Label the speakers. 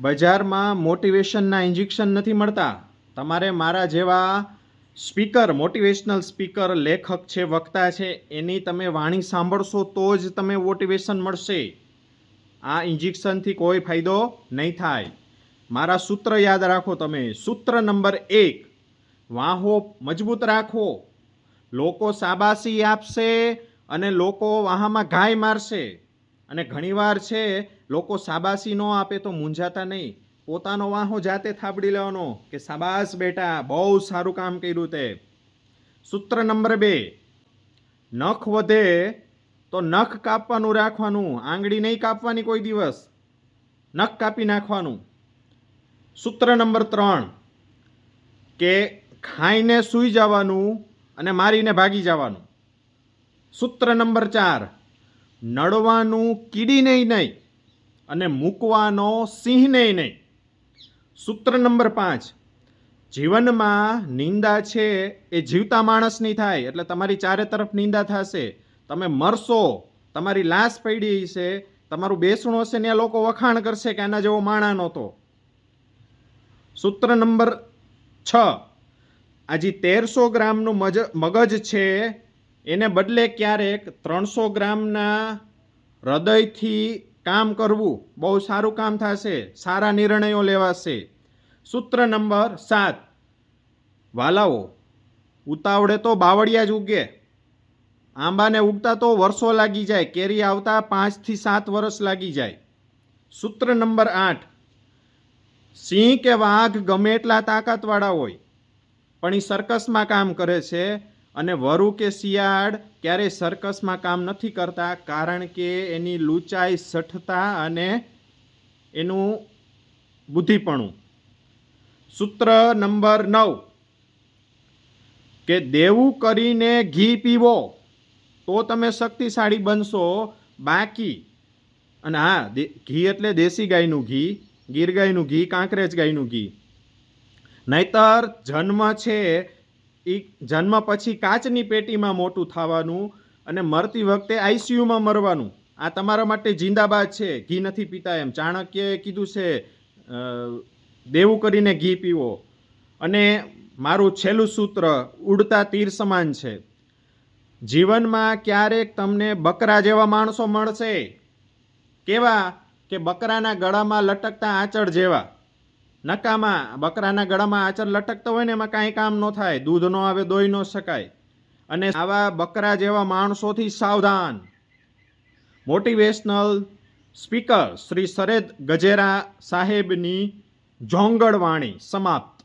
Speaker 1: બજારમાં મોટિવેશનના ઇન્જેક્શન નથી મળતા. તમારે મારા જેવા સ્પીકર, મોટિવેશનલ સ્પીકર, લેખક છે, વક્તા છે, એની તમે વાણી સાંભળશો તો જ તમે મોટિવેશન મળશે. આ ઇન્જેક્શનથી કોઈ ફાયદો નહીં થાય. મારા સૂત્ર યાદ રાખો તમે. સૂત્ર નંબર એક, વાહો મજબૂત રાખો. લોકો શાબાશી આપશે અને લોકો વાહામાં ઘાય મારશે. અને ઘણીવાર છે, લોકો શાબાશી ન આપે તો મૂંઝાતા નહીં. પોતાનો વાહો જાતે થાબડી લેવાનો કે, શાબાશ બેટા, બહુ સારું કામ કર્યું તે. સૂત્ર નંબર બે, નખ વધે તો નખ કાપવાનું રાખવાનું. આંગળી નહીં કાપવાની કોઈ દિવસ. નખ કાપી નાખવાનું. સૂત્ર નંબર ત્રણ, કે ખાઈને સૂઈ જવાનું અને મારીને ભાગી જવાનું. સૂત્ર નંબર ચાર નડવાનું કીડીને નહીં અને મૂકવાનો સિંહને નહીં. સૂત્ર નંબર પાંચ. જીવનમાં નિંદા છે એ જીવતા માણસની થાય, એટલે તમારી ચારે તરફ નિંદા થશે. તમે મરશો, તમારી લાશ પડી છે તમારું બેસણું હશે ને લોકો વખાણ કરશે કે આના જેવો માણા નહોતો. સૂત્ર નંબર છ. આજે તેરસો ગ્રામનું મજ, મગજ છે એને બદલે ક્યારેક ત્રણસો ગ્રામના હૃદયથી કામ કરવું બહુ સારું કામ થશે, સારા નિર્ણયો લેવાશે. સૂત્ર નંબર સાત. વાલાઓ, ઉતાવળે તો બાવળિયા જ ઉગે. આંબાને ઉગતા તો વર્ષો લાગી જાય, કેરી આવતા પાંચથી સાત વર્ષ લાગી જાય. સૂત્ર નંબર આઠ. સિંહ કે વાઘ ગમે એટલા તાકાતવાળા હોય, પણ એ સર્કસમાં કામ કરે છે અને વરુ કે શિયાળ ક્યારેય સર્કસમાં કામ નથી કરતા, કારણ કે એની લૂંચાઈ, સઠતા અને એનું બુદ્ધિપણું. સૂત્ર નંબર નવ, કે દેવું કરીને ઘી પીવો, તો તમે શક્તિશાળી બનશો. બાકી, અને હા ઘી એટલે દેશી ગાયનું ઘી, ગીર ગાયનું ઘી, કાંકરેજ ગાયનું ઘી. નહીતર જન્મ છે એ જન્મ પછી કાચની પેટીમાં મોટું થવાનું અને મરતી વખતે આઈસીયુમાં મરવાનું. આ તમારા માટે જિંદાબાદ છે. ઘી નથી પીતા એમ. ચાણક્યએ કીધું છે દેવું કરીને ઘી પીવો. અને મારું છેલ્લું સૂત્ર, ઉડતા તીર સમાન છે. જીવનમાં ક્યારેક તમને બકરા જેવા માણસો મળશે. કેવા? કે બકરાના ગળામાં લટકતા આંચળ જેવા. નકામાં, બકરાના ગળામાં આચર લટકતો હોય ને એમાં કાંઈ કામ ન થાય, દૂધ ન આવે, દોઈ ન શકાય. અને આવા બકરા જેવા માણસોથી સાવધાન. મોટિવેશનલ સ્પીકર શ્રી સરેદ ગજેરા સાહેબની જોંગળવાણી સમાપ્ત.